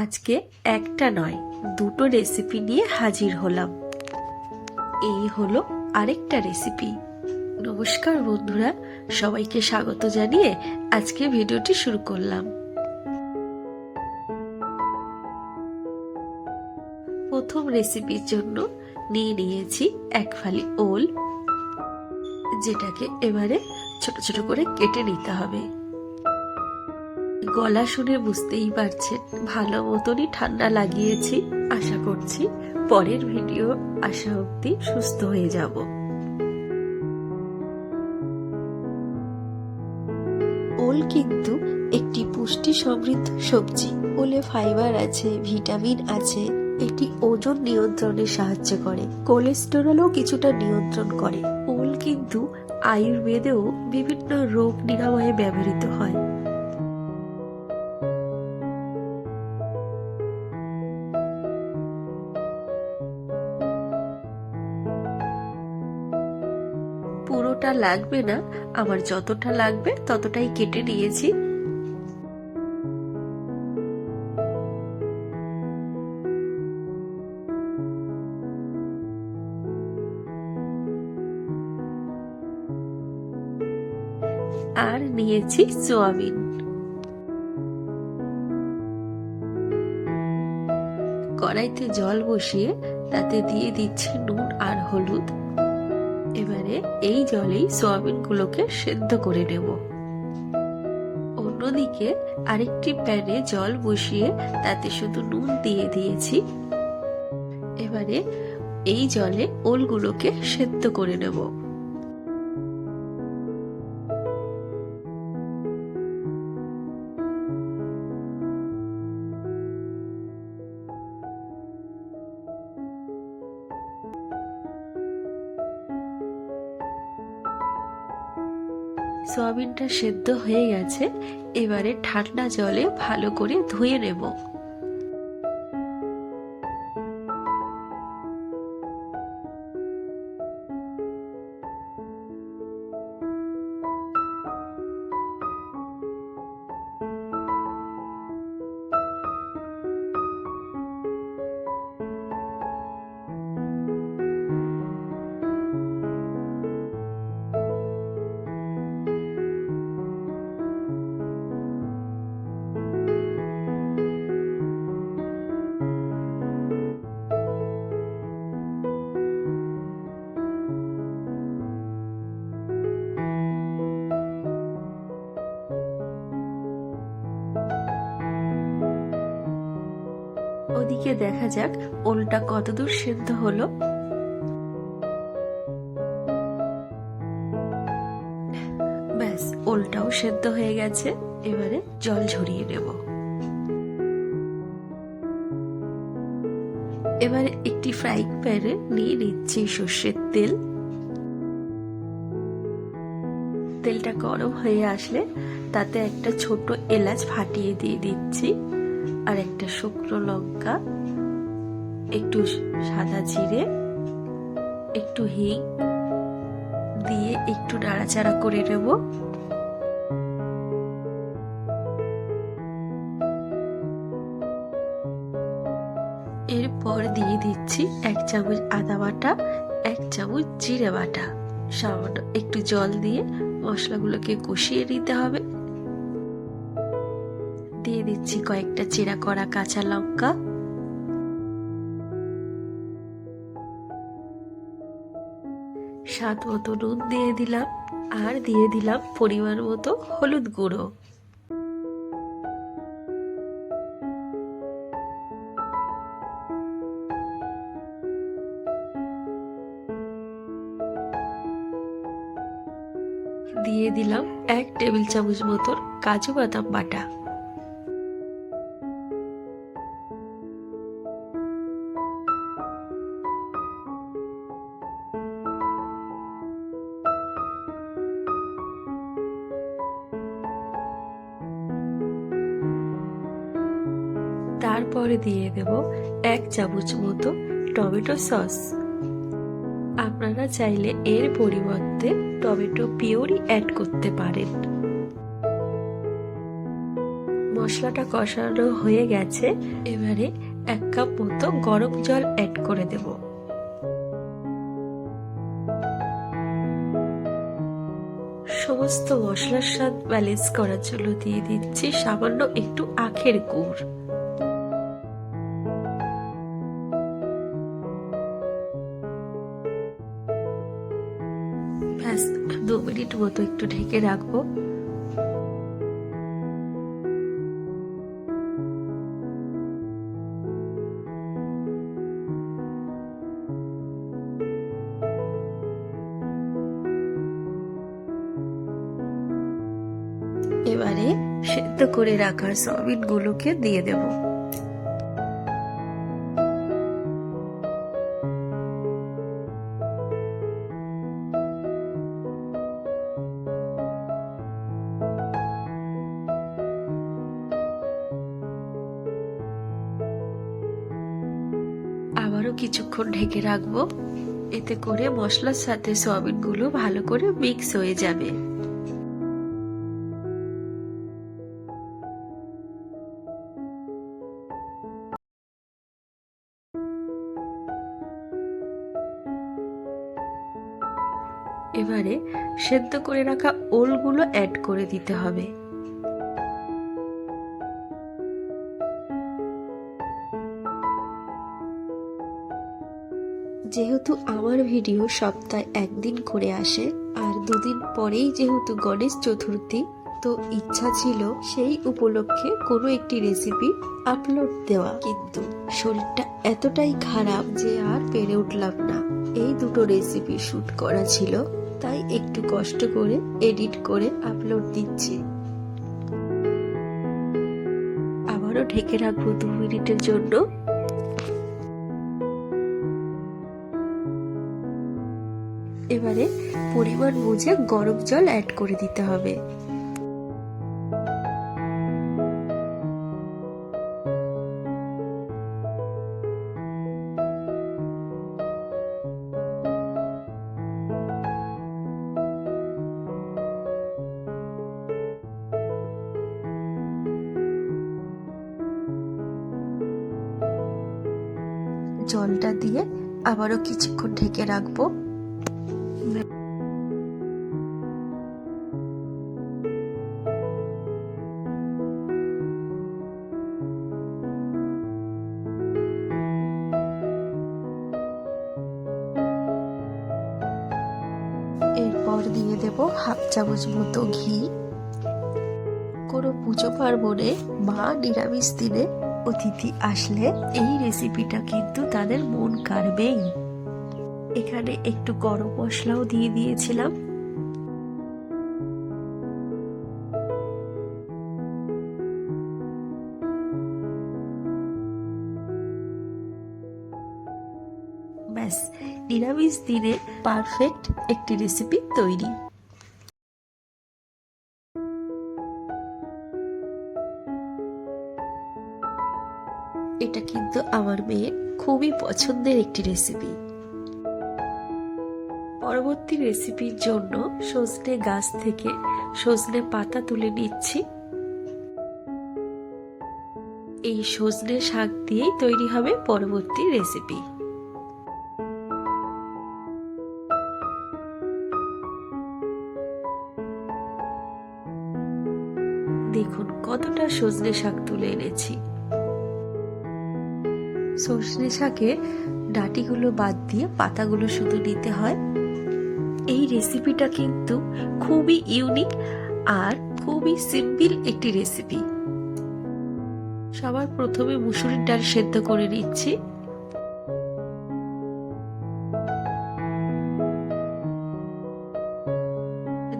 আজকে একটা নয়, দুটো রেসিপি নিয়ে হাজির হলাম। এই হলো আরেকটা রেসিপি নমস্কার বন্ধুরা, সবাইকে স্বাগত জানিয়ে আজকে ভিডিওটি শুরু করলাম। প্রথম রেসিপির জন্য নিয়ে নিয়েছি এক ফালি ওল, যেটাকে এবারে ছোট ছোট করে কেটে নিতে হবে। গলা শুনে বুঝতেই পারছেন ভালো মতনই ঠান্ডা লাগিয়েছি আশা করছি পরের ভিডিও আসা অবধি সুস্থ হয়ে যাব। ওল কিন্তু একটি পুষ্টি সমৃদ্ধ সবজি। ওলে ফাইবার আছে ভিটামিন আছে এটি ওজন নিয়ন্ত্রণে সাহায্য করে। কোলেস্টেরলও কিছুটা নিয়ন্ত্রণ করে। ওল কিন্তু আয়ুর্বেদেও বিভিন্ন রোগ নিরাময়ে ব্যবহৃত হয়। লাগবে না, আমার যতটা লাগবে ততটাই কেটে নিয়েছি। আর নিয়েছি সোয়াবিন। কড়াইতে জল বসিয়ে তাতে দিয়ে দিচ্ছি নুন আর হলুদ। এবারে এই জলেই সোয়াবিনগুলোকে সেদ্ধ করে নেব। অন্যদিকে আরেকটি প্যানে জল বসিয়ে তাতে শুধু নুন দিয়ে দিয়েছি। এবারে এই জলে ওলগুলোকে সেদ্ধ করে নেব। সয়াবিনটা সেদ্ধ হয়ে গেছে এবারে ঠান্ডা জলে ভালো করে ধুয়ে নেব। ওদিকে দেখা যাক ওলটা কতদূর সেদ্ধ হলো। ব্যাস ওলটাও সেদ্ধ হয়ে গেছে। এবারে জল ঝরিয়ে নেব। এবারে একটি ফ্রাইং প্যানে নিয়ে নিচ্ছি সর্ষের তেল। তেলটা গরম হয়ে আসলে তাতে একটা ছোট এলাচ ফাটিয়ে দিয়ে দিচ্ছি। আর একটা শুকনো লঙ্কা, একটু সাদা জিরে, একটু হিং দিয়ে একটু নাড়াচাড়া করে নেব। এরপর দিয়ে দিচ্ছি এক চামচ আদা বাটা, এক চামচ জিরে বাটা। সামান্য একটু জল দিয়ে মশলাগুলোকে কষিয়ে নিতে হবে। দিয়ে দিচ্ছি কয়েকটা চেরা করা কাঁচা লঙ্কা। স্বাদ মতো নুন দিয়ে দিলাম, আর দিয়ে দিলাম পরিমাণ মতো হলুদ গুঁড়ো। দিয়ে দিলাম এক টেবিল চামচ মতন কাজু বাদাম বাটা। তারপরে দিয়ে দেব এক চামচ মতো টমেটো সস। আপনারা চাইলে এর পরিবর্তে টমেটো পিওরি অ্যাড করতে পারেন। মশলাটা কষানো হয়ে গেছে, এবারে এক কাপ মতো গরম জল অ্যাড করে দেব। সমস্ত মশলার স্বাদ ব্যালেন্স করার জন্য দিয়ে দিচ্ছি সামান্য একটু আখের গুড়। ব্যাস, দু মিনিট মতো একটু ঢেকে রাখব। এবারে সেদ্ধ করে রাখার সয়াবিন গুলোকে দিয়ে দেব। কিছুক্ষণ ঢেকে রাখব। এতে করে মশলার সাথে সয়াবিনগুলো ভালো করে মিক্স হয়ে যাবে। এবারে সেদ্ধ করে রাখা ওলগুলো অ্যাড করে দিতে হবে। যেহেতু আমার ভিডিও সপ্তাহে একদিন করে আসে, আর দুদিন পরেই যেহেতু গণেশ চতুর্থী, তো ইচ্ছা ছিল সেই উপলক্ষে কোনো একটি রেসিপি আপলোড দেওয়া। কিন্তু শরীরটা এতটাই খারাপ যে আর পেরে উঠলাম না। এই দুটো রেসিপি শুট করা ছিল, তাই একটু কষ্ট করে এডিট করে আপলোড দিচ্ছি। আবারও ঢেকে রাখব দু মিনিটের জন্য। এবারে পরিমাণ বুঝে গরম জল অ্যাড করে দিতে হবে। জলটা দিয়ে আবারও কিছুক্ষণ ঢেকে রাখব। দিয়ে দেব হাফ চামচ মতো ঘি। কোনো পুজো পার্বণে মা নিরামিষ দিনে অতিথি আসলে এই রেসিপিটা কিন্তু তাদের মন কাড়বেই। এখানে একটু গরম মশলাও দিয়ে দিয়েছিলাম। নিরামিষ দিনে পারফেক্ট একটি রেসিপি তৈরি। এটা কিন্তু আমার মেয়ের খুবই পছন্দের একটি রেসিপি পরবর্তী রেসিপির জন্য সজনে গাছ থেকে সজনে পাতা তুলে নিচ্ছি। এই সজনে শাক দিয়েই তৈরি হবে পরবর্তী রেসিপি দেখুন, কতটা সজনে শাক তুলে এনেছি। সজনে শাকে ডাটিগুলো বাদ দিয়ে পাতাগুলো শুধু নিতে হয়। এই রেসিপিটা কিন্তু খুবই ইউনিক আর খুবই সিম্পল একটি রেসিপি। সবার প্রথমে মুসুরির ডাল সেদ্ধ করে নিচ্ছি।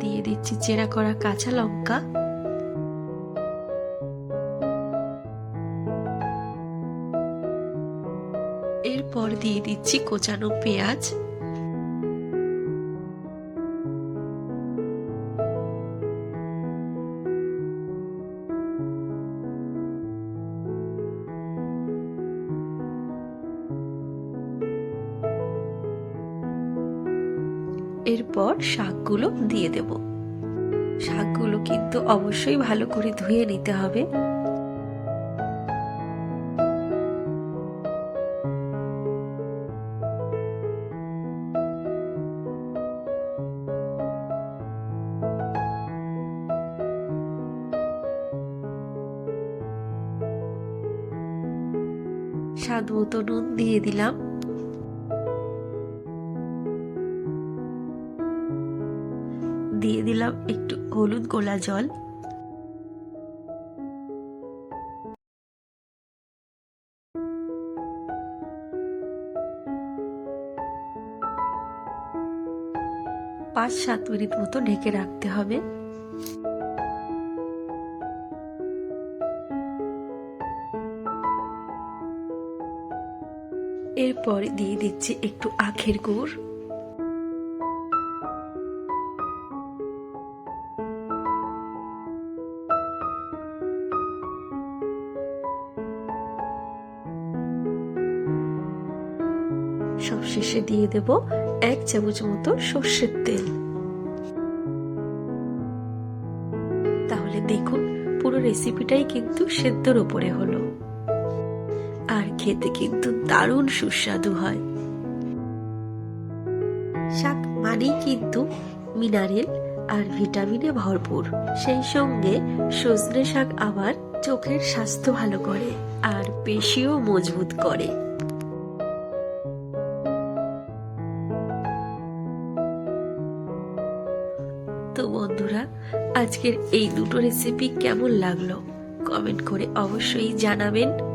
দিয়ে দিচ্ছি চেরা করা কাঁচা লঙ্কা। এরপর দিয়ে দিচ্ছি কোচানো পেঁয়াজ। এরপর শাকগুলো দিয়ে দেব। শাকগুলো কিন্তু অবশ্যই ভালো করে ধুয়ে নিতে হবে। স্বাদ মতো নুন দিয়ে দিলাম। দিয়ে দিলাম একটু হলুদ গোলা জল। পাঁচ সাত মিনিট মতো ঢেকে রাখতে হবে। এরপরে দিয়ে দিচ্ছি একটু আখের গুড়। সবশেষে দিয়ে দেব এক চামচ মতো সর্ষের তেল। তাহলে দেখুন, পুরো রেসিপিটাই কিন্তু সেদ্ধর ওপরে হলো। আর খেতে কিন্তু দারুণ সুস্বাদু হয়। শাক মানেই কিন্তু মিনারেল আর ভিটামিনে ভরপুর। সেই সঙ্গে সজনে শাক আবার চোখের স্বাস্থ্য ভালো করে আর পেশিও মজবুত করে। তো বন্ধুরা, আজকের এই দুটো রেসিপি কেমন লাগল? কমেন্ট করে অবশ্যই জানাবেন।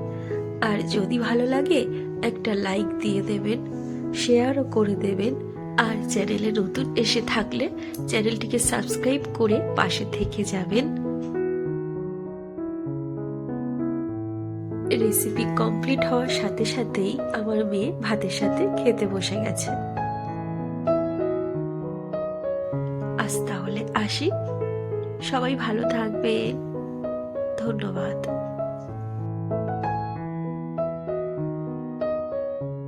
আর যদি ভালো লাগে, একটা লাইক দিয়ে দেবেন শেয়ারও করে দেবেন। আর চ্যানেলে নতুন এসে থাকলে চ্যানেলটিকে সাবস্ক্রাইব করে পাশে থেকে যাবেন। রেসিপি কমপ্লিট হওয়ার সাথে সাথেই আমার মেয়ে ভাতের সাথে খেতে বসে গেছে। আজ তাহলে আসি। সবাই ভালো থাকবে ধন্যবাদ।